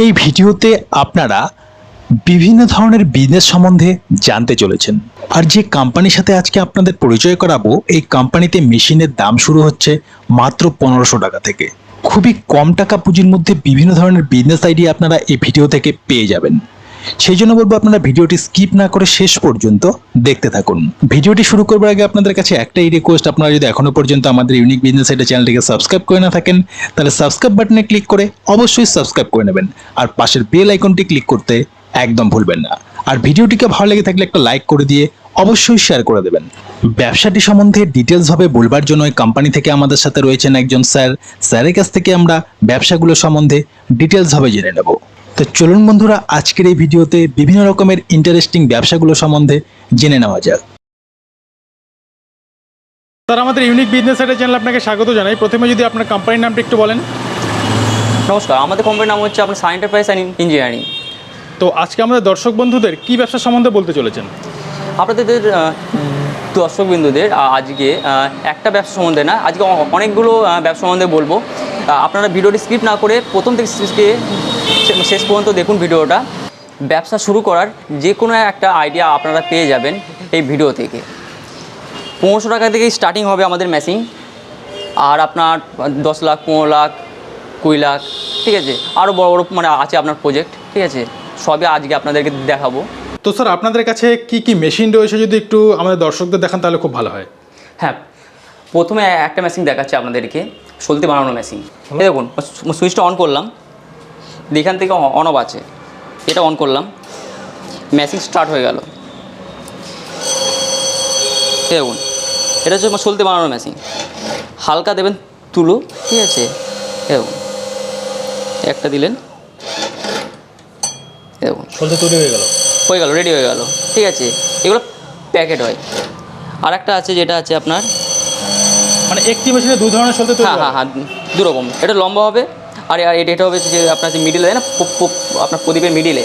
এই ভিডিওতে আপনারা বিভিন্ন ধরনের বিজনেস সম্বন্ধে জানতে চলেছেন। আর যে কোম্পানির সাথে আজকে আপনাদের পরিচয় করাবো, এই কোম্পানিতে মেশিনের দাম শুরু হচ্ছে মাত্র পনেরোশো টাকা থেকে। খুবই কম টাকা পুঁজির মধ্যে বিভিন্ন ধরনের বিজনেস আইডিয়া আপনারা এই ভিডিও থেকে পেয়ে যাবেন। সেই জন্য বলব আপনারা ভিডিওটি স্কিপ না করে শেষ পর্যন্ত দেখতে থাকুন। ভিডিওটি শুরু করবার আগে আপনাদের কাছে একটাই রিকোয়েস্ট আপনারা যদি এখনও পর্যন্ত আমাদের ইউনিক বিজনেস আইডিয়া চ্যানেলটিকে সাবস্ক্রাইব করে না থাকেন, তাহলে সাবস্ক্রাইব বাটনে ক্লিক করে অবশ্যই সাবস্ক্রাইব করে নেবেন। আর পাশের বেল আইকনটি ক্লিক করতে একদম ভুলবেন না। আর ভিডিওটিকে ভালো লেগে থাকলে একটা লাইক করে দিয়ে অবশ্যই শেয়ার করে দেবেন। ব্যবসাটি সম্বন্ধে ডিটেলস ভাবে বলবার জন্য এই কোম্পানি থেকে আমাদের সাথে রয়েছেন একজন স্যার স্যারের কাছ থেকে আমরা ব্যবসাগুলো সম্বন্ধে ডিটেলস ভাবে জেনে নেব। তো চলুন বন্ধুরা আজকের এই ভিডিওতে বিভিন্ন রকমের ইন্টারেস্টিং ব্যবসাগুলো সম্বন্ধে জেনে নেওয়া যাক। স্যার আমাদের ইউনিক বিজনেস আইডিয়া চ্যানেল আপনাকে স্বাগত জানাই। প্রথমে যদি আপনার কোম্পানির নামটা একটু বলেন। নমস্কার আমাদের কোম্পানির নাম হচ্ছে আপনার সাই এন্টারপ্রাইজ অ্যান্ড ইঞ্জিনিয়ারিং তো আজকে আমাদের দর্শক বন্ধুদের কি ব্যবসা সম্বন্ধে বলতে চলেছেন? আপনাদের আহ, দর্শক বিন্দুদের আজকে একটা ব্যবসা সম্বন্ধে না আজকে অনেকগুলো ব্যবসা সম্বন্ধে বলব। আপনারা ভিডিওটি স্কিপ না করে প্রথম থেকে শেষ পর্যন্ত দেখুন ভিডিওটা। ব্যবসা শুরু করার যে কোনো একটা আইডিয়া আপনারা পেয়ে যাবেন এই ভিডিও থেকে। পনেরোশো টাকা থেকে স্টার্টিং হবে আমাদের মেশিন আর আপনার দশ লাখ পনেরো লাখ কুড়ি লাখ ঠিক আছে? আরও বড় বড় মানে আছে আপনার প্রজেক্ট ঠিক আছে? সবই আজকে আপনাদেরকে দেখাবো। তো স্যার আপনাদের কাছে কি কি মেশিন রয়েছে যদি একটু আমাদের দর্শকদের দেখান তাহলে খুব ভালো হয়। হ্যাঁ প্রথমে একটা মেশিন দেখাচ্ছি আপনাদেরকে সলতে বানানো মেশিন। দেখুন সুইচটা অন করলাম এখান থেকে অন অফ আছে এটা অন করলাম মেশিন স্টার্ট হয়ে গেল। দেখুন এটা হচ্ছে সলতে বানানো মেশিন। হালকা দেবেন তুলো ঠিক আছে? দেখুন একটা দিলেন দেখুন। চলতে তৈরি হয়ে গেল। হয়ে গেল রেডি হয়ে গেল। ঠিক আছে? এগুলো প্যাকেট হয়। আর একটা আছে যেটা আছে আপনার? মানে একটি মেশিনে দু ধরনের তৈরি হ্যাঁ হ্যাঁ? হ্যাঁ দু রকম এটা লম্বা হবে আর এটা এটা হবে যে আপনার যে মিডিলে না? আপনার প্রদীপের মিডিলে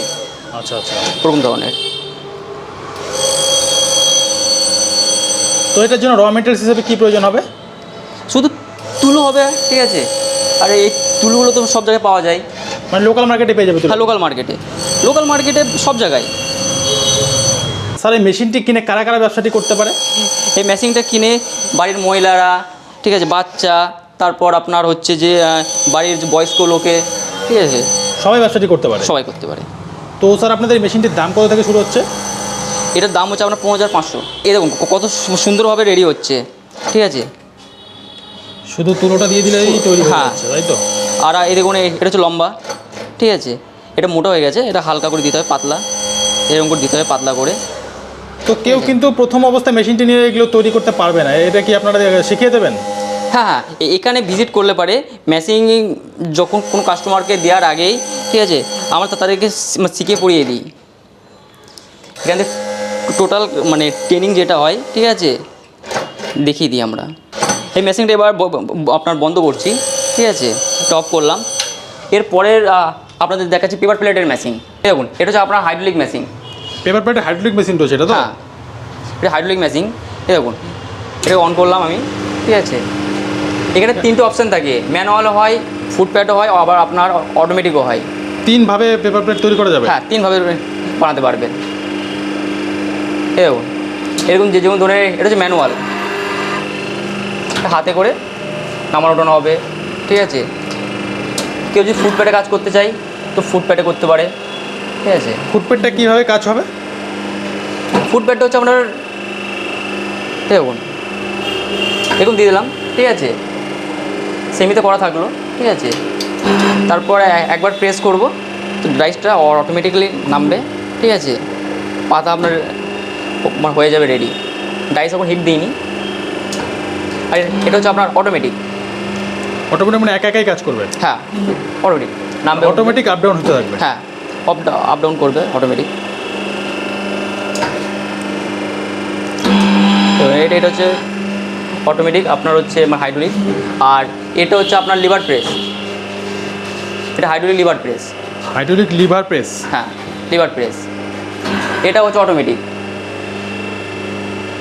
আচ্ছা আচ্ছা। ওরকম ধরনের। তো এটার জন্য র মেটেরিয়ালস হিসেবে কি প্রয়োজন হবে? শুধু তুলো হবে ঠিক আছে? আর এই তুলোগুলো তো সব জায়গায় পাওয়া যায়। মানে লোকাল মার্কেটে পেয়ে যাবে হ্যাঁ লোকাল মার্কেটে লোকাল মার্কেটে সব জায়গায়। স্যার এই মেশিনটি কিনে কারা কারা ব্যবসাটি করতে পারে? এই মেশিনটা কিনে বাড়ির মহিলারা ঠিক আছে বাচ্চা তারপর আপনার হচ্ছে যে বাড়ির বয়স্ক লোকে ঠিক আছে সবাই ব্যবসাটি করতে পারে? সবাই করতে পারে। তো স্যার আপনাদের এই মেশিনটির দাম কত থেকে শুরু হচ্ছে? এটার দাম হচ্ছে আপনার পনেরো হাজার পাঁচশো। এই দেখুন কত সুন্দরভাবে রেডি হচ্ছে ঠিক আছে। শুধু তুলোটা দিয়ে দিলেই তৈরি হ্যাঁ। তাই তো? আর এই দেখুন এটা হচ্ছে লম্বা ঠিক আছে। এটা মোটা হয়ে গেছে এটা হালকা করে দিতে হয় পাতলা। এরকম করে দিতে হয় পাতলা করে। তো কেউ কিন্তু প্রথম অবস্থায় মেশিনটি নিয়ে এগুলো তৈরি করতে পারবে না। এটা কি আপনারা শিখিয়ে দেবেন? হ্যাঁ হ্যাঁ এখানে ভিজিট করলে পারে। মেশিন যখন কোনো কাস্টমারকে দেওয়ার আগেই ঠিক আছে আমরা তাদেরকে মানে শিখিয়ে পড়িয়ে দিই। এখানে টোটাল মানে ট্রেনিং যেটা হয় ঠিক আছে দেখিয়ে দিই আমরা। এই মেশিনটা এবার আপনার বন্ধ করছি ঠিক আছে টপ করলাম। এরপরের আপনাদের দেখাচ্ছি পেপার প্লেটের মেশিন দেখুন এটা হচ্ছে আপনার হাইড্রোলিক মেশিন পেপার প্লেটে হাইড্রোলিক মেশিন রয়েছে এটা তো? হ্যাঁ। এটা হাইড্রোলিক মেশিন এই দেখুন। এটা অন করলাম আমি ঠিক আছে? এখানে তিনটে অপশান থাকে ম্যানুয়ালও হয় ফুড প্যাডও হয় আবার আপনার অটোমেটিকও হয়। তিনভাবে পেপার প্লেট তৈরি করা যাবে? হ্যাঁ তিনভাবে বানাতে পারবেন এই দেখুন এরকম যে যেমন ধরে এটা হচ্ছে ম্যানুয়াল হাতে করে নামানো ওঠানো হবে ঠিক আছে? কেউ যদি ফুড প্যাডে কাজ করতে চাই তো ফুড প্যাডে করতে পারে। ঠিক আছে। ফুটপ্যাডটা কীভাবে কাজ হবে? ফুড হচ্ছে আপনার দেখুন। এরকম দিয়ে দিলাম ঠিক আছে। সেমিতে করা থাকল ঠিক আছে। তারপর একবার প্রেস করব তো রাইসটা অটোমেটিক্যালি নামবে ঠিক আছে। পাতা আপনার মানে হয়ে যাবে রেডি ডাইস এখন হিট দিইনি। আর এটা হচ্ছে আপনার অটোমেটিক অটোমেটিক মানে একা একাই কাজ করবে? হ্যাঁ অটোমেটিক নামবে অটোমেটিক আপ ডাউন হতে থাকবে। হ্যাঁ আপ আপ ডাউন করবে অটোমেটিক তো এটা এটা হচ্ছে অটোমেটিক আপনার হচ্ছে আমার হাইড্রোলিক আর এটা হচ্ছে আপনার লিভার প্রেস এটা hydraulic lever press hydraulic lever press হ্যাঁ লিভার প্রেস এটা হচ্ছে অটোমেটিক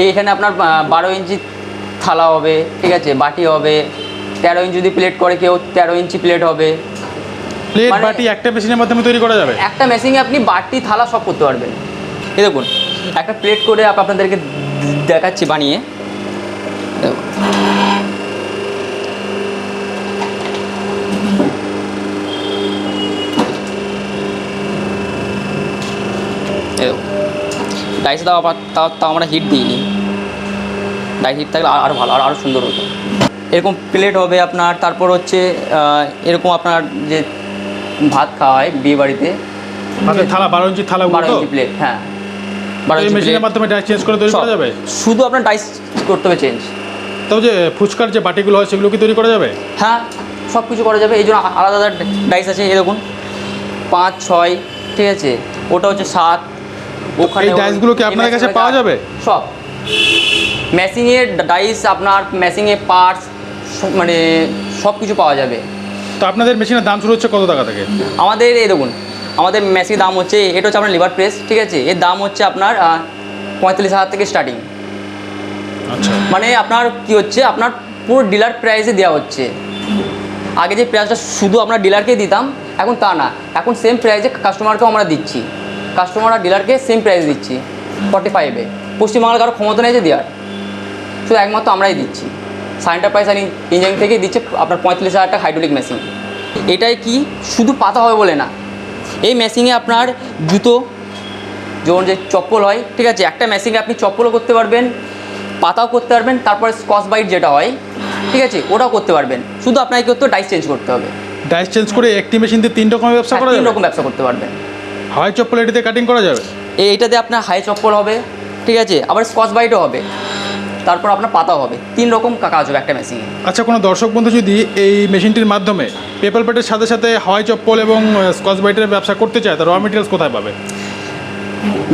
এইখানে আপনার বারো ইঞ্চি থালা হবে ঠিক আছে বাটি হবে তেরো ইঞ্চি যদি প্লেট করে কেউ তেরো ইঞ্চি প্লেট হবে। প্লেট মানে- বাটি একটা মেশিনের মাধ্যমে তৈরি করা যাবে? একটা মেশিনে আপনি বাটি থালা সব করতে পারবেন। এই দেখুন একটা প্লেট করে আপ- আপনাদেরকে দেখাচ্ছি বানিয়ে। ডাইসে তাও আবার তাও তাও আমরা হিট দিইনি। ডাইস হিট থাকলে আর- আরও ভালো আর আরও সুন্দর হতো। এরকম প্লেট হবে আপনার তারপর হচ্ছে এরকম আপনার যে ভাত খাওয়া হয় বিয়ে বাড়িতে। থালা বারো ইঞ্চি থালা বারো ইঞ্চি প্লেট হ্যাঁ। বারো ইঞ্চি মেশিনের মাধ্যমে ডাইস চেঞ্জ করে তৈরি। করা যাবে? শুধু আপনার ডাইস করতে হবে চেঞ্জ তবে যে ফুচকার যে বাটিগুলো হয় সেগুলো কি তৈরি করা যাবে? হ্যাঁ সব কিছু করা যাবে। এই জন্য আলাদা আলাদা ডাইস আছে দেখুন। পাঁচ ছয় ঠিক আছে। ওটা হচ্ছে সাত। ওখানে এই ডাইসগুলো কি এই আপনাদের কাছে পাওয়া যাবে? সব। ম্যাসিংয়ের ডাইস আপনার ম্যাসিংয়ের পার্টস মানে সব কিছু পাওয়া যাবে। তো আপনাদের মেশিনের দাম শুরু হচ্ছে কত টাকা থেকে? আমাদের এই দেখুন আমাদের মেসির দাম হচ্ছে এটা হচ্ছে আপনার লিভার প্রেস ঠিক আছে? এর দাম হচ্ছে আপনার পঁয়তাল্লিশ হাজার থেকে স্টার্টিং আচ্ছা। মানে আপনার কি হচ্ছে আপনার পুরো ডিলার প্রাইসে দেওয়া হচ্ছে। আগে যে প্রাইসটা শুধু আপনার ডিলারকে দিতাম এখন তা না। এখন সেম প্রাইসে কাস্টমারকেও আমরা দিচ্ছি। কাস্টমার আর ডিলারকে সেম প্রাইস দিচ্ছি ফর্টি ফাইভে পশ্চিমবাংলার কারও ক্ষমতা নেই যে দেওয়ার। শুধু একমাত্র আমরাই দিচ্ছি। সাইন্টার প্রাইস আর ইঞ্জিনিয়ারিং থেকে দিচ্ছে আপনার পঁয়তাল্লিশ হাজার টাকা হাইড্রোলিক মেশিন এটাই কি? শুধু পাতা হবে বলে না। এই মেশিনে আপনার জুতো যেমন যে চপ্পল হয় ঠিক আছে একটা মেশিনে আপনি চপ্পলও করতে পারবেন পাতাও করতে পারবেন তারপরে স্কচ বাইট যেটা হয় ঠিক আছে ওটাও করতে পারবেন। শুধু আপনাকে করতে ডাইস চেঞ্জ করতে হবে। ডাইস চেঞ্জ করে একটি মেশিন দিয়ে তিন রকমের ব্যবসা হ্যাঁ, করা তিন রকম ব্যবসা করতে পারবেন। হাই চপ্পল এটিতে কাটিং করা যাবে? এই- এইটাতে আপনার হাই চপ্পল হবে ঠিক আছে আবার স্কচ বাইটও হবে। তারপর আপনার পাতাও হবে। তিন রকম কাজ হবে একটা মেশিনে আচ্ছা কোনো দর্শক বন্ধু যদি এই মেশিনটির মাধ্যমে পেপার প্লেটের সাথে সাথে হাওয়াই চপ্পল এবং স্কচ বাইটের ব্যবসা করতে চায় তার র মেটেরিয়ালস কোথায় পাবে?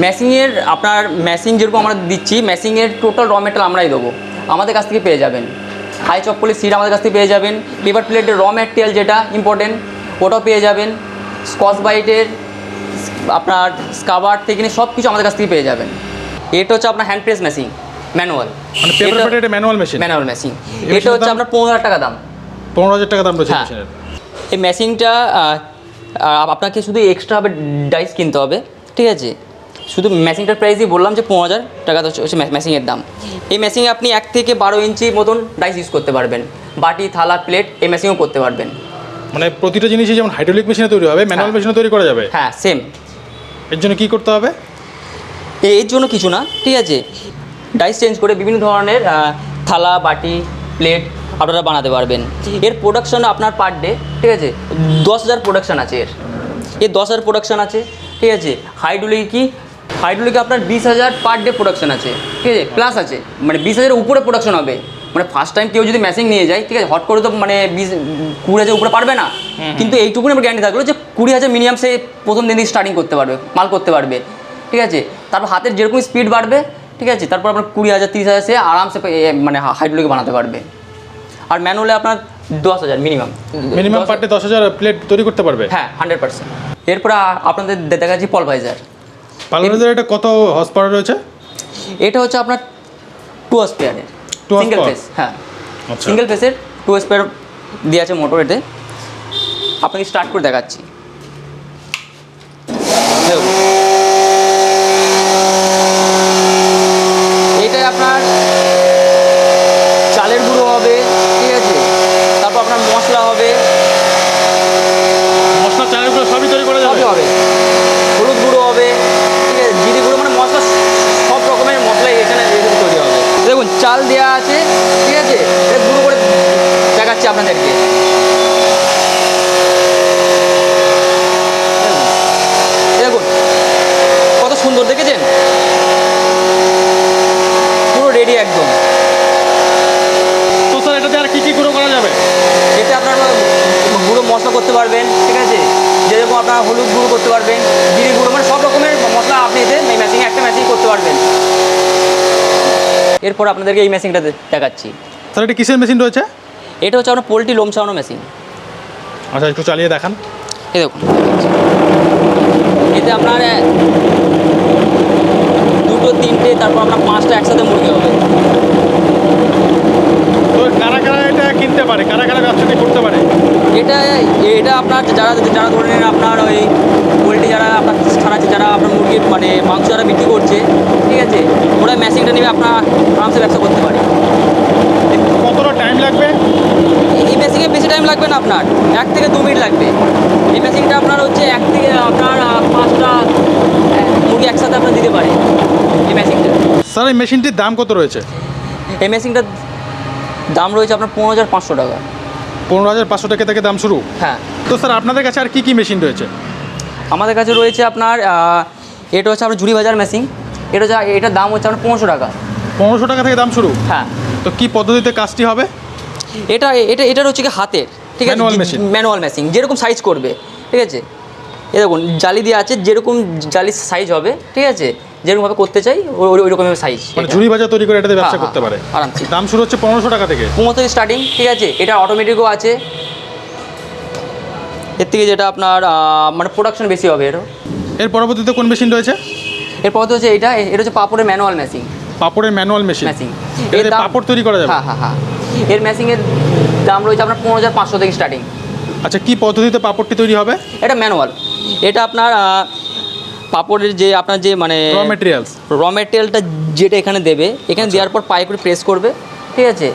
ম্যাসিংয়ের আপনার ম্যাসিং যেরকম আমরা দিচ্ছি ম্যাসিংয়ের টোটাল র মেটেরিয়াল আমরাই দেবো। আমাদের কাছ থেকে পেয়ে যাবেন। হাই চপ্পলের সিট আমাদের কাছ থেকে পেয়ে যাবেন। পেপার প্লেটের র ম্যাটেরিয়াল যেটা ইম্পর্টেন্ট ওটাও পেয়ে যাবেন। স্কচ বাইটের আপনার স্কাবার থেকে সব কিছু আমাদের কাছ থেকে পেয়ে যাবেন। এটা হচ্ছে আপনার হ্যান্ড প্রেস মেশিন ম্যানুয়াল মানে পেপার প্লেটের ম্যানুয়াল মেশিন ম্যানুয়াল মেশিন এটা হচ্ছে আপনার পনেরো হাজার টাকা দাম। পনেরো হাজার টাকা দাম রয়েছে হ্যাঁ। মেশিনের এই মেশিনটা আপনাকে শুধু এক্সট্রাভাবে ডাইস কিনতে হবে ঠিক আছে? শুধু মেশিনটার প্রাইসই বললাম যে পনেরো হাজার টাকা হচ্ছে মেশিনের দাম। এই মেশিনে আপনি এক থেকে বারো ইঞ্চি মতন ডাইস ইউজ করতে পারবেন। বাটি থালা প্লেট এই মেশিনও করতে পারবেন। মানে প্রতিটা জিনিসই যেমন হাইড্রোলিক মেশিনে তৈরি হবে ম্যানুয়াল হ্যাঁ। মেশিনে তৈরি করা যাবে? হ্যাঁ সেম এর জন্য কী করতে হবে? এর জন্য কিছু না ঠিক আছে? ডাইস চেঞ্জ করে বিভিন্ন ধরনের থালা বাটি প্লেট আপনারা বানাতে পারবেন। এর প্রোডাকশন আপনার পার ডে ঠিক আছে? দশ হাজার প্রোডাকশান আছে এর। এর দশ হাজার প্রোডাকশান আছে ঠিক আছে? হাইড্রোলিক কি? হাইড্রোলিকে আপনার বিশ হাজার পার ডে প্রোডাকশান আছে ঠিক আছে? প্লাস আছে। মানে বিশ হাজারের উপরে প্রোডাকশন হবে। মানে ফার্স্ট টাইম কেউ যদি মেশিন নিয়ে যায় ঠিক আছে? হট করে তো মানে বিশ কুড়ি হাজার উপরে পারবে না। কিন্তু এইটুকুনি আমার গ্যারান্টি থাকল যে কুড়ি হাজার মিনিমাম সে প্রথম দিন স্টার্টিং করতে পারবে মাল করতে পারবে ঠিক আছে? তারপর হাতের যেরকম স্পিড বাড়বে ঠিক আছে? তারপর আপনার কুড়ি হাজার তিরিশ হাজার সে আরামসে মানে হাইড্রোলিক বানাতে পারবে। আর ম্যানুয়ালে আপনার দশ হাজার মিনিমাম মিনিমাম পার ডে দশ হাজার প্লেট তৈরি করতে পারবে? হ্যাঁ হান্ড্রেড পার্সেন্ট এরপরে আপনাদের দেখাচ্ছি পলভাইজার পার্লারের এটা কত হর্স পাওয়ার রয়েছে? এটা হচ্ছে আপনার টু স্পেয়ারের সিঙ্গেল ফেস হ্যাঁ। সিঙ্গেল ফেসের টু স্পেয়ার দিয়ে আছে মোটর এতে। আপনাকে স্টার্ট করে দেখাচ্ছি দেখুন। এইটাই আপনার চালের গুঁড়ো হবে ঠিক আছে তারপর আপনার মশলা হবে মশলা চালেরগুলো সবই তৈরি করা যাবে সবই হবে হলুদ গুঁড়ো হবে ঠিক আছে জিরে গুঁড়ো মানে মশলা সব রকমের মশলাই এখানে এখানে তৈরি হবে দেখুন চাল দেওয়া আছে ঠিক আছে এটা গুঁড়ো করে দেখাচ্ছি আপনাদেরকে দেখুন। দেখুন কত সুন্দর দেখেছেন পুরো রেডি একদম তো স্যার এটাতে আর কি কি গুঁড়ো করা যাবে এতে আপনার গুঁড়ো মশলা করতে পারবেন ঠিক আছে যেরকম আপনার হলুদ গুঁড়ো করতে পারবেন জিরে গুঁড়ো মানে সব রকমের মশলা আপনি এতে এই ম্যাচিংয়ে একটা ম্যাচিং করতে পারবেন এরপর আপনাদেরকে এই মেশিনটা দেখাচ্ছি। তাহলে এটা কিসের মেশিন রয়েছে? এটা হচ্ছে আপনার পোলট্রি লোম ছাড়ানো মেশিন আচ্ছা একটু চালিয়ে দেখান। এই দেখুন। এতে আপনার দুটো তিনটে তারপর আপনার পাঁচটা একসাথে মুরগি হবে। তো কারা কারা এটা কিনতে পারে? কারা কারা ব্যবসাটি করতে পারে? এটা এটা আপনার যারা যারা ধরে নিন আপনার ওই আপনার ছাড়াচ্ছে যারা আপনার মুরগির মানে মাংস যারা বিক্রি করছে ঠিক আছে ওরা মেশিনটা নিয়ে আপনার আরামসে ব্যবসা করতে পারে কতটা টাইম লাগবে? এই মেশিনে বেশি টাইম লাগবে না আপনার এক থেকে দু মিনিট লাগবে। এই মেশিনটা আপনার হচ্ছে এক থেকে আপনার পাঁচটা মুরগি একসাথে আপনার দিতে পারে এই মেশিনটা স্যার এই মেশিনটির দাম কত রয়েছে? এই মেশিনটার দাম রয়েছে আপনার পনেরো হাজার পাঁচশো টাকা। পনেরো হাজার পাঁচশো টাকা থেকে দাম শুরু? হ্যাঁ। তো স্যার আপনাদের কাছে আর কি কি মেশিন রয়েছে? আমাদের কাছে রয়েছে আপনার এটা হচ্ছে আপনার ঝুড়ি বাজার মেশিন এটা হচ্ছে এটার দাম হচ্ছে আপনার পনেরোশো টাকা। পনেরোশো টাকা থেকে দাম শুরু? হ্যাঁ। তো কি পদ্ধতিতে কাজটি হবে? এটা এটা এটার হচ্ছে কি হাতের ঠিক আছে. ম্যানুয়াল মেশিন যেরকম সাইজ করবে ঠিক আছে? এ দেখুন জালি দিয়ে আছে যেরকম জালির সাইজ হবে ঠিক আছে? যেরকমভাবে করতে চাই ওই ওই রকমের সাইজ মানে ঝুড়ি ভাজা তৈরি করে এটাতে ব্যবসা হ্যাঁ, করতে পারে। হ্যাঁ, আরামসে। দাম শুরু হচ্ছে পনেরোশো টাকা থেকে। পনেরো থেকে স্টার্টিং ঠিক আছে? এটা অটোমেটিকও আছে এর থেকে যেটা আপনার মানে প্রোডাকশন বেশি হবে এরও। এর পরবর্তীতে কোন মেশিন রয়েছে? এরপর তো হচ্ছে এটা এটা হচ্ছে পাপড়ের ম্যানুয়াল মেশিন পাপড়ের ম্যানুয়াল মেশিন মেশিন এটাতে পাপড় তৈরি করা যাবে? হ্যাঁ হ্যাঁ হ্যাঁ। এর মেশিনের দাম রয়েছে আপনার পনেরো হাজার পাঁচশো থেকে স্টার্টিং আচ্ছা কি পদ্ধতিতে পাপড়টি তৈরি হবে? এটা ম্যানুয়াল এটা আপনার পাপড়ের যে আপনার যে মানে র মেটেরিয়ালস র মেটেরিয়ালটা যেটা এখানে দেবে এখানে দেওয়ার পর পায়ে করে প্রেস করবে ঠিক আছে?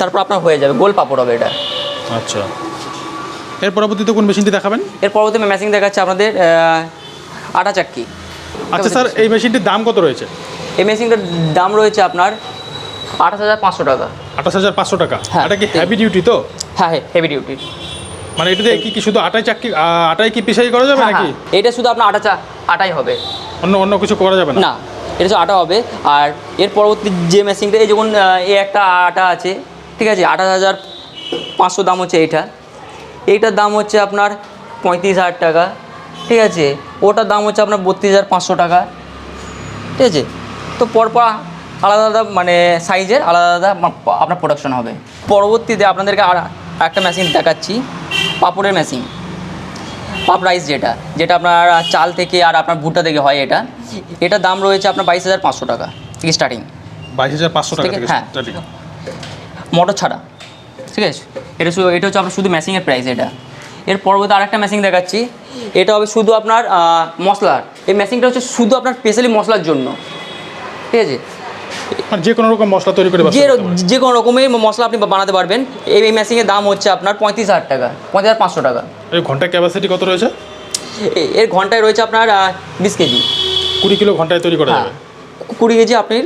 তারপর আপনার হয়ে যাবে গোল পাপড় হবে এটা। আচ্ছা। এর পরবর্তীতে কোন মেশিনটি দেখাবেন? এর পরবর্তী ম্যাচিং দেখাচ্ছে আপনাদের আটা চাক্কি। আচ্ছা স্যার এই মেশিনটির দাম কত রয়েছে? এই মেশিনটার দাম রয়েছে আপনার আঠাশ হাজার পাঁচশো টাকা। আঠাশ হাজার পাঁচশো টাকা? হ্যাঁ। এটা কি হেভি ডিউটি তো? হ্যাঁ হ্যাঁ হেভি ডিউটি মানে এটাতে কি কি শুধু আটাই চাকরি আটাই কি পিসাই করা যাবে হ্যাঁ নাকি? হ্যাঁ এটা শুধু আপনার আটা চা আটাই হবে। অন্য অন্য কিছু করা যাবে না? এটা হচ্ছে আটা হবে। আর এর পরবর্তী যে মেশিনটা এই আহ, এই একটা আটা আছে ঠিক আছে আঠাশ হাজার পাঁচশো দাম হচ্ছে এইটা। এইটার দাম হচ্ছে আপনার পঁয়ত্রিশ হাজার টাকা ঠিক আছে? ওটার দাম হচ্ছে আপনার বত্রিশ হাজার পাঁচশো টাকা ঠিক আছে? তো পরপর আলাদা আলাদা মানে সাইজের আলাদা আলাদা আপনার প্রোডাকশন হবে। পরবর্তীতে আপনাদেরকে আর একটা মেশিন দেখাচ্ছি পাপড়ের মেশিন পাপ রাইস যেটা যেটা আপনার চাল থেকে আর আপনার ভুট্টা থেকে হয় এটা। এটার দাম রয়েছে আপনার বাইশ হাজার পাঁচশো টাকা থেকে স্টার্টিং বাইশ হাজার পাঁচশো টাকা হ্যাঁ। মোটর ছাড়া। ঠিক আছে? এটা শুধু এটা হচ্ছে আপনার শুধু মেশিনের প্রাইস এটা। এর পরবর্তী আরেকটা মেশিন দেখাচ্ছি। এটা হবে শুধু আপনার মশলার। এই মেশিনটা হচ্ছে শুধু আপনার স্পেশালি মশলার জন্য। ঠিক আছে? মানে যে কোনো রকম মশলা তৈরি করে যে যে কোনো রকমের মশলা আপনি বানাতে পারবেন। এই এই মেশিনের দাম হচ্ছে আপনার পঁয়ত্রিশ হাজার টাকা পঁয়ত্রিশ হাজার পাঁচশো টাকা। এই ঘণ্টা ক্যাপাসিটি কত রয়েছে? এর ঘন্টায় রয়েছে আপনার বিশ কেজি। কুড়ি কিলো ঘন্টায় তৈরি করা হ্যাঁ। যাবে? কুড়ি কেজি আপনি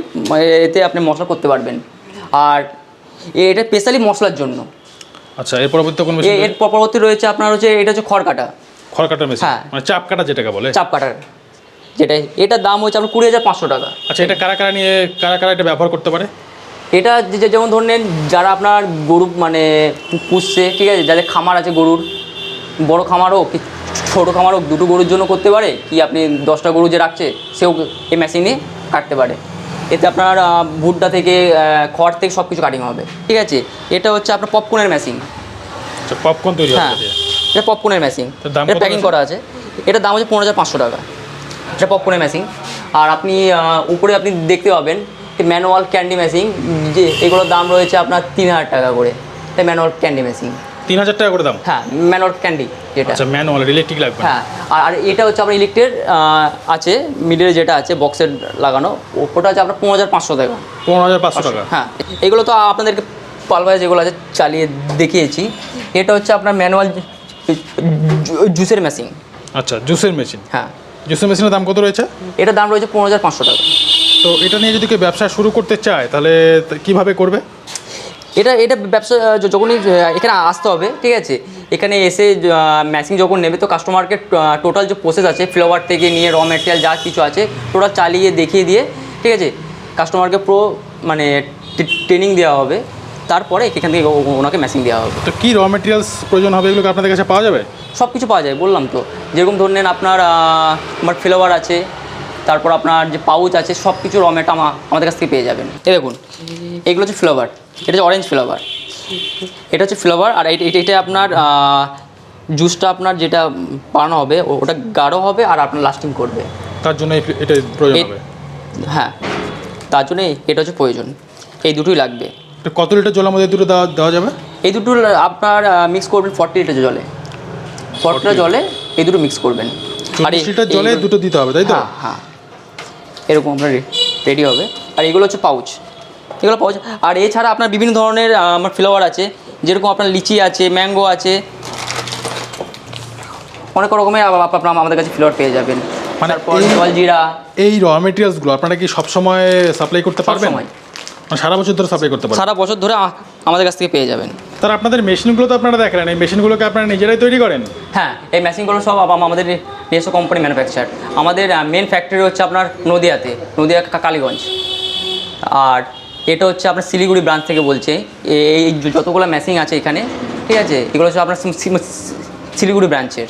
এতে আপনি মশলা করতে পারবেন। আর এটা স্পেশালি মশলার জন্য। আচ্ছা এর পরবর্তীতে কোন মেশিন এর পরবর্তী রয়েছে আপনার হচ্ছে এটা হচ্ছে খড় কাটা খড় মেশিন হ্যাঁ। মানে চাপ কাটা যেটাকে বলে। চাপ কাটার। যেটা এটার দাম হচ্ছে আপনার কুড়ি হাজার পাঁচশো টাকা। আচ্ছা এটা কারা কারা নিয়ে কারা কারা এটা ব্যবহার করতে পারে? এটা যে- যেমন ধরে নেন যারা আপনার গরু মানে পুষছে ঠিক আছে যাদের খামার আছে গরুর বড় খামার হোক ছোটো খামার হোক দুটো গরুর জন্য করতে পারে কি আপনি দশটা গরু যে রাখছে সেও এই মেশিনে কাটতে পারে। এতে আপনার ভুট্টা থেকে খড় থেকে সব কিছু কাটিং হবে। ঠিক আছে? এটা হচ্ছে আপনার পপকর্নের মেশিন পপকর্ন তৈরি হ্যাঁ এটা পপকর্নের মেশিন এটা প্যাকিং করা আছে। এটার দাম হচ্ছে পনেরো হাজার পাঁচশো টাকা। এটা পপকর্নের মেশিন আর আপনি উপরে আপনি দেখতে পাবেন ম্যানুয়াল ক্যান্ডি মেশিন যে এগুলোর দাম রয়েছে আপনার তিন হাজার টাকা করে। এটা ম্যানুয়াল ক্যান্ডি মেশিন তিন হাজার টাকা করে দাম? হ্যাঁ ম্যানুয়াল ক্যান্ডি যেটা। আচ্ছা ম্যানুয়াল ইলেকট্রিক লাগবে। হ্যাঁ আর এটা হচ্ছে আপনার ইলেকট্রিক আছে মিডিলে যেটা আছে বক্সের লাগানো ওটা হচ্ছে আপনার পনেরো হাজার পাঁচশো টাকা। পনেরো হাজার পাঁচশো টাকা? হ্যাঁ এগুলো তো আপনাদেরকে পালভায় যেগুলো আছে চালিয়ে দেখিয়েছি এটা হচ্ছে আপনার ম্যানুয়াল জুসের মেশিন আচ্ছা জুসের মেশিন হ্যাঁ। জুসের মেশিনের দাম কত রয়েছে? এটার দাম রয়েছে পনেরো হাজার পাঁচশো টাকা। তো এটা নিয়ে যদি কেউ ব্যবসা শুরু করতে চায় তাহলে কীভাবে করবে? এটা এটা ব্যবসা যখনই এখানে আসতে হবে ঠিক আছে? এখানে এসে ম্যাচিং যখন নেবে তো কাস্টমারকে টোটাল যে প্রসেস আছে ফ্লেভার থেকে নিয়ে র মেটেরিয়াল যা কিছু আছে টোটাল চালিয়ে দেখিয়ে দিয়ে ঠিক আছে? কাস্টমারকে প্রো মানে ট্রেনিং দেওয়া হবে। তারপরে এখান থেকে ওনাকে ম্যাচিং দেওয়া হবে। তো কী র মেটেরিয়ালস প্রয়োজন হবে এগুলোকে আপনাদের কাছে পাওয়া যাবে? সব কিছু পাওয়া যায় বললাম তো। যেরকম ধরে নেন আপনার আমার ফ্লেভার আছে তারপর আপনার যে পাউচ আছে সব কিছু রমেট আমাদের কাছ থেকে পেয়ে যাবেন। এই দেখুন এগুলো হচ্ছে ফ্লেভার। এটা হচ্ছে অরেঞ্জ ফ্লেভার এটা হচ্ছে ফ্লেভার আর এটা এটা আপনার জুসটা আপনার যেটা বানানো হবে ওটা গাঢ় হবে আর আপনার লাস্টিং করবে। তার জন্য এটা প্রয়োজন হবে। হ্যাঁ। তার জন্য এটা হচ্ছে প্রয়োজন। এই দুটোই লাগবে। কত লিটার জলের মধ্যে দুটো দেওয়া দেওয়া যাবে? এই দুটো আপনার মিক্স করবেন ফর্টি লিটার জলে। ফর্টি লিটার জলে এই দুটো মিক্স করবেন। আর এই- লিটার জলে দুটো দিতে হবে তাই তো? হ্যাঁ হ্যাঁ। এরকম আপনার রেডি হবে। আর এগুলো হচ্ছে পাউচ এগুলো পাউচ আর এছাড়া আপনার বিভিন্ন ধরনের আমার ফ্লেভার আছে। যেরকম আপনার লিচি আছে ম্যাঙ্গো আছে। অনেক রকমের আপনার আমাদের কাছে ফ্লেভার পেয়ে যাবেন। মানে জলজিরা এই র মেটেরিয়ালসগুলো আপনারা কি সবসময় সাপ্লাই করতে পারবেন। মানে সারা বছর ধরে সাপ্লাই করতে পারবেন? সারা বছর ধরে আমাদের কাছ থেকে পেয়ে যাবেন। তার আপনাদের মেশিনগুলো তো আপনারা দেখালেন এই মেশিনগুলোকে আপনারা নিজেরাই তৈরি করেন? হ্যাঁ এই মেশিনগুলো সব আমাদের নিজস্ব কোম্পানি ম্যানুফ্যাকচার আমাদের মেন ফ্যাক্টরি হচ্ছে আপনার নদিয়াতে নদিয়া কালীগঞ্জ। আর এটা হচ্ছে আপনার শিলিগুড়ি ব্রাঞ্চ থেকে বলছে। এই যতগুলো মেশিন আছে এখানে, ঠিক আছে? এগুলো হচ্ছে আপনার শিলিগুড়ি ব্রাঞ্চের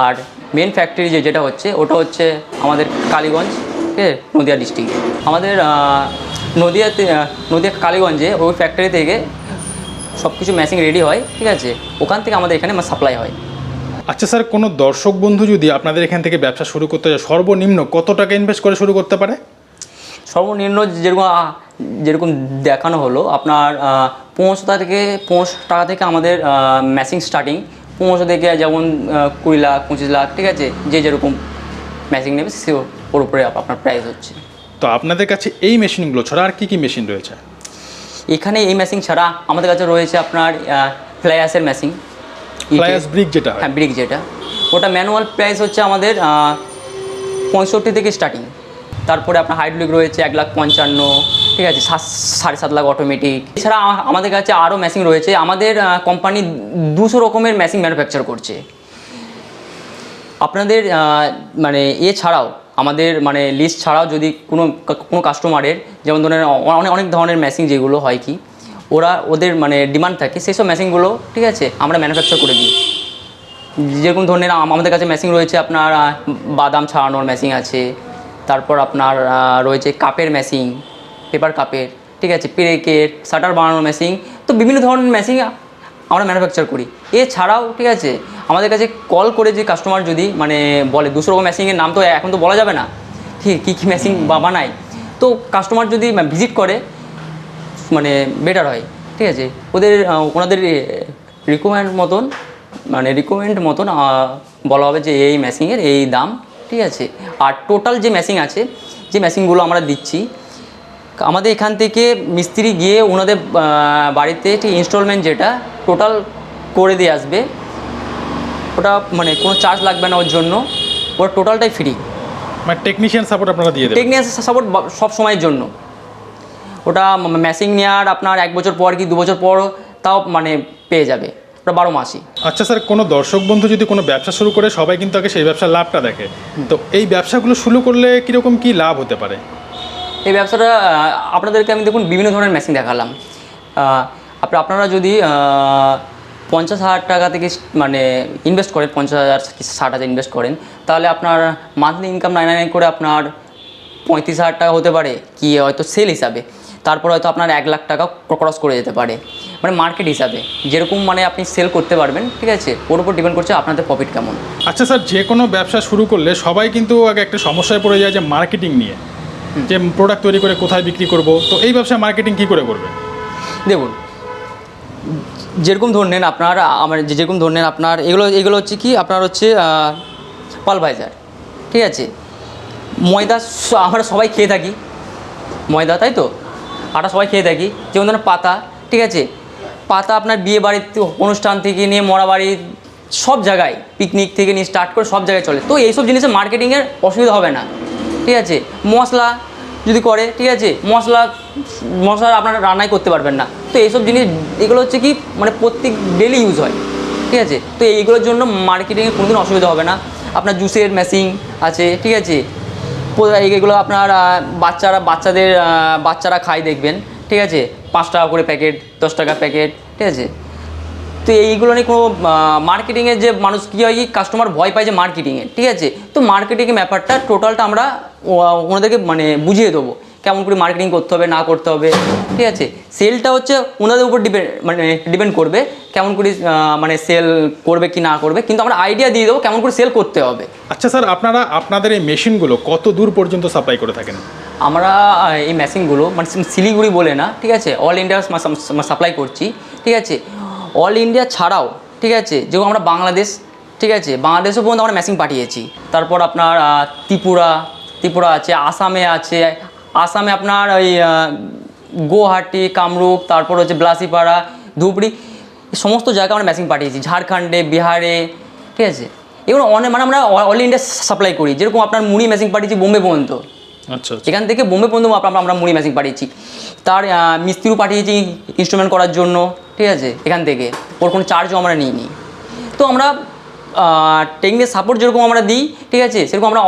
আর মেন ফ্যাক্টরি যে, যেটা হচ্ছে, ওটা হচ্ছে আমাদের কালীগঞ্জ, ঠিক আছে? নদিয়া ডিস্ট্রিক্ট আমাদের নদিয়াতে নদিয়া কালীগঞ্জে ওই ফ্যাক্টরি থেকে সব কিছু মেশিন রেডি হয়, ঠিক আছে? ওখান থেকে আমাদের এখানে সাপ্লাই হয়। আচ্ছা স্যার, কোনো দর্শক বন্ধু যদি আপনাদের এখান থেকে ব্যবসা শুরু করতে চায়, সর্বনিম্ন কত টাকা ইনভেস্ট করে শুরু করতে পারে? সর্বনিম্ন যেরকম যেরকম দেখানো হলো আপনার পনেরোশো টাকা থেকে পনেরোশো টাকা থেকে আমাদের ম্যাচিং স্টার্টিং পনেরোশো থেকে যেমন কুড়ি লাখ পঁচিশ লাখ ঠিক আছে? যে যেরকম ম্যাচিং নেবে সে ওর- উপরে আপনার প্রাইস হচ্ছে। তো আপনাদের কাছে এই মেশিনগুলো ছাড়া আর কী কী মেশিন রয়েছে? এখানে এই ম্যাচিং ছাড়া আমাদের কাছে রয়েছে আপনার ফ্লাইয়াসের ম্যাচিং ফ্লাইয়াস ব্রিক যেটা হ্যাঁ। ব্রিক যেটা। ওটা ম্যানুয়াল প্রাইস হচ্ছে আমাদের পঁয়ষট্টি থেকে স্টার্টিং তারপরে আপনার হাইড্রোলিক রয়েছে এক লাখ পঞ্চান্ন, ঠিক আছে, সাত, সাড়ে সাত লাখ অটোমেটিক এছাড়া আমাদের কাছে আরও মেশিন রয়েছে, আমাদের কোম্পানি দুশো রকমের মেশিন ম্যানুফ্যাকচার করছে। আপনাদের মানে এ ছাড়াও, আমাদের মানে লিস্ট ছাড়াও যদি কোনো কোনো কাস্টমারের যেমন ধরেন অনেক অনেক ধরনের মেশিন যেগুলো হয় কি, ওরা ওদের মানে ডিমান্ড থাকে, সেই সব মেশিনগুলো ঠিক আছে, আমরা ম্যানুফ্যাকচার করে দিই। যেরকম ধরনের আমাদের কাছে মেশিন রয়েছে আপনার বাদাম ছাড়ানোর মেশিন আছে তারপর আপনার রয়েছে কাপের মেশিন পেপার কাপের ঠিক আছে পেরেকের শাটার বানানোর মেশিন তো বিভিন্ন ধরনের মেশিন আমরা ম্যানুফ্যাকচার করি। এছাড়াও ঠিক আছে আমাদের কাছে কল করে যে কাস্টমার যদি মানে বলে দুশো রকম মেশিনের নাম তো এখন তো বলা যাবে না। ঠিক কী কী মেশিন বা বানায়? তো কাস্টমার যদি ভিজিট করে মানে বেটার হয় ঠিক আছে। ওদের ওনাদের রিকমেন্ড মতন মানে রিকমেন্ড মতন বলা হবে যে এই মেশিনের এই দাম ঠিক আছে? আর টোটাল যে মেশিন আছে যে মেশিনগুলো আমরা দিচ্ছি আমাদের এখান থেকে মিস্ত্রি গিয়ে ওনাদের বাড়িতে ঠিক ইনস্টলমেন্ট যেটা টোটাল করে দিয়ে আসবে। ওটা মানে কোনো চার্জ লাগবে না ওর জন্য। ওটা টোটালটাই ফ্রি মানে টেকনিশিয়ান সাপোর্ট আপনারা দিয়ে দেবেন? টেকনিক্যাল সাপোর্ট সব সময়ের জন্য। ওটা ম্যাসিং নেওয়ার আপনার এক বছর পর কি দু বছর পর তাও মানে পেয়ে যাবে। ওটা বারো মাসই। আচ্ছা স্যার কোনো দর্শক বন্ধু যদি কোনো ব্যবসা শুরু করে সবাই কিন্তু আগে সেই ব্যবসার লাভটা দেখে। তো এই ব্যবসাগুলো শুরু করলে কীরকম কী লাভ হতে পারে? এই ব্যবসাটা আপনাদেরকে আমি দেখুন বিভিন্ন ধরনের মেশিন দেখালাম। আহ, আপনি আপনারা যদি পঞ্চাশ হাজার টাকা থেকে মানে ইনভেস্ট করেন পঞ্চাশ হাজার ষাট হাজার ইনভেস্ট করেন তাহলে আপনার মান্থলি ইনকাম নাইন নাইন করে আপনার পঁয়ত্রিশ হাজার টাকা হতে পারে কি হয়তো সেল হিসাবে। তারপর হয়তো আপনার এক লাখ টাকা ক্রস করে যেতে পারে। মানে মার্কেট হিসাবে। যেরকম মানে আপনি সেল করতে পারবেন ঠিক আছে? ওর উপর ডিপেন্ড করছে আপনাদের প্রফিট কেমন। আচ্ছা স্যার যে কোনো ব্যবসা শুরু করলে সবাই কিন্তু আগে একটা সমস্যায় পড়ে যায় যে মার্কেটিং নিয়ে। যে প্রোডাক্ট তৈরি করে কোথায় বিক্রি করব? তো এই ব্যবসায় মার্কেটিং কী করে করবে? দেখুন যেরকম ধরে নেন আপনার আমার যেরকম ধরে নেন আপনার এগুলো এগুলো হচ্ছে কি? আপনার হচ্ছে পালভাইজার ঠিক আছে? ময়দা আমরা সবাই খেয়ে থাকি। ময়দা তাই তো? আটা সবাই খেয়ে থাকি, যেমন ধরেন পাতা, ঠিক আছে? পাতা আপনার বিয়ে বাড়িতে অনুষ্ঠান থেকে নিয়ে, মরা বাড়ি, সব জায়গায় পিকনিক থেকে নিয়ে স্টার্ট করে সব জায়গায় চলে। তো এইসব জিনিসের মার্কেটিংয়ের অসুবিধা হবে না, ঠিক আছে? মশলা যদি করে, ঠিক আছে? মশলা মশলা আপনারা রান্নাই করতে পারবেন না। তো এইসব জিনিস, এগুলো হচ্ছে কি মানে প্রত্যেক ডেলি ইউজ হয়, ঠিক আছে? তো এইগুলোর জন্য মার্কেটিংয়ে কোনোদিন অসুবিধা হবে না। আপনার জুসের মেশিন আছে, ঠিক আছে? এগুলো আপনার বাচ্চারা, বাচ্চাদের বাচ্চারা খায় দেখবেন, ঠিক আছে? পাঁচ টাকা করে প্যাকেট, দশ টাকা প্যাকেট, ঠিক আছে? তো এইগুলো নিয়ে কোনো মার্কেটিংয়ের যে মানুষ কী হয় কি কাস্টমার ভয় পায় যে মার্কেটিংয়ে ঠিক আছে? তো মার্কেটিংয়ের ব্যাপারটা টোটালটা আমরা ওনাদেরকে মানে বুঝিয়ে দেবো। কেমন করে মার্কেটিং করতে হবে না করতে হবে ঠিক আছে? সেলটা হচ্ছে ওনাদের উপর ডিপেন্ড মানে ডিপেন্ড করবে কেমন করে মানে সেল করবে কি না করবে কিন্তু আমরা আইডিয়া দিয়ে দেবো কেমন করে সেল করতে হবে। আচ্ছা স্যার আপনারা আপনাদের এই মেশিনগুলো কত দূর পর্যন্ত সাপ্লাই করে থাকেন? আমরা এই মেশিনগুলো মানে শিলিগুড়ি বলে না ঠিক আছে? অল ইন্ডিয়া সাপ্লাই করছি ঠিক আছে? অল ইন্ডিয়া ছাড়াও ঠিক আছে? যেমন আমরা বাংলাদেশ ঠিক আছে? বাংলাদেশও পর্যন্ত আমরা মেশিন পাঠিয়েছি। তারপর আপনার ত্রিপুরা ত্রিপুরা আছে আসামে আছে আসামে আপনার ওই গুয়াহাটি কামরূপ তারপর হচ্ছে ব্লাসিপাড়া ধুবড়ি সমস্ত জায়গায় আমরা মেশিন পাঠিয়েছি। ঝাড়খণ্ডে বিহারে ঠিক আছে? এগুলো অনেক মানে আমরা অল ইন্ডিয়া সাপ্লাই করি। যেরকম আপনার মুড়ি মেশিন পাঠিয়েছি বোম্বে পর্যন্ত। আচ্ছা আচ্ছা। এখান থেকে বোম্বে পর্যন্ত আমরা মুড়ি মেশিন পাঠিয়েছি। তার মিস্ত্রিও পাঠিয়েছি ইনস্ট্রুমেন্ট করার জন্য ঠিক আছে? এখান থেকে। ওর কোনো চার্জও আমরা নিইনি। তো আমরা টেকনিক সাপোর্ট যেরকম আমরা দিই ঠিক আছে? সেরকম আমরা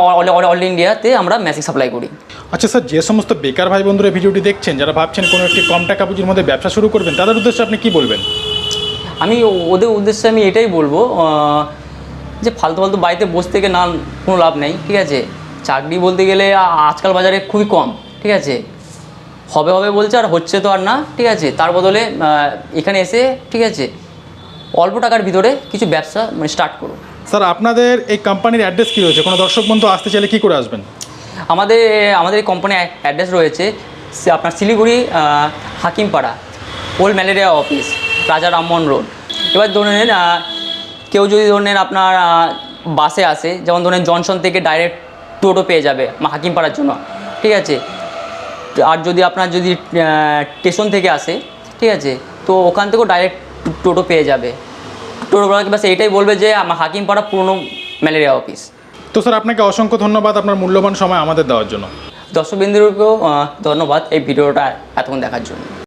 অল ইন্ডিয়াতে আমরা মেশিন সাপ্লাই করি। আচ্ছা স্যার যে সমস্ত বেকার ভাই বন্ধুরা ভিডিওটি দেখছেন যারা ভাবছেন কোনো একটি কম টাকা পুঁজির মধ্যে ব্যবসা শুরু করবেন তাদের উদ্দেশ্যে আপনি কি বলবেন? আমি ওদের উদ্দেশ্যে আমি এটাই বলব যে ফালতু ফালতু বাড়িতে বসে থেকে না কোনো লাভ নেই ঠিক আছে? চাকরি বলতে গেলে আজকাল বাজারে খুবই কম ঠিক আছে? হবে হবে বলছে আর হচ্ছে তো আর না ঠিক আছে? তার বদলে এখানে এসে ঠিক আছে? অল্প টাকার ভিতরে কিছু ব্যবসা মানে স্টার্ট করুন। স্যার আপনাদের এই কোম্পানির অ্যাড্রেস কী রয়েছে? কোনো দর্শক বন্ধু আসতে চাইলে কী করে আসবেন? আমাদের আমাদের এই কোম্পানির অ্যাড্রেস রয়েছে আপনার Siliguri Hakimpara old malaria office Raja Rammohan road এবার ধরে নেন কেউ যদি ধরে নেন আপনার বাসে আসে যেমন ধরেন জনসন থেকে ডাইরেক্ট টোটো পেয়ে যাবে হাকিমপাড়ার জন্য ঠিক আছে? আর যদি আপনার যদি স্টেশন থেকে আসে ঠিক আছে? তো ওখান থেকেও ডাইরেক্ট টোটো পেয়ে যাবে। টোটোওয়ালাকে বাস এটাই বলবে যে আমার হাকিমপাড়া পুরনো ম্যালেরিয়া অফিস। তো স্যার আপনাকে অসংখ্য ধন্যবাদ আপনার মূল্যবান সময় আমাদের দেওয়ার জন্য। দর্শকবৃন্দুকেও আহ, ধন্যবাদ এই ভিডিওটা এতক্ষণ দেখার জন্য।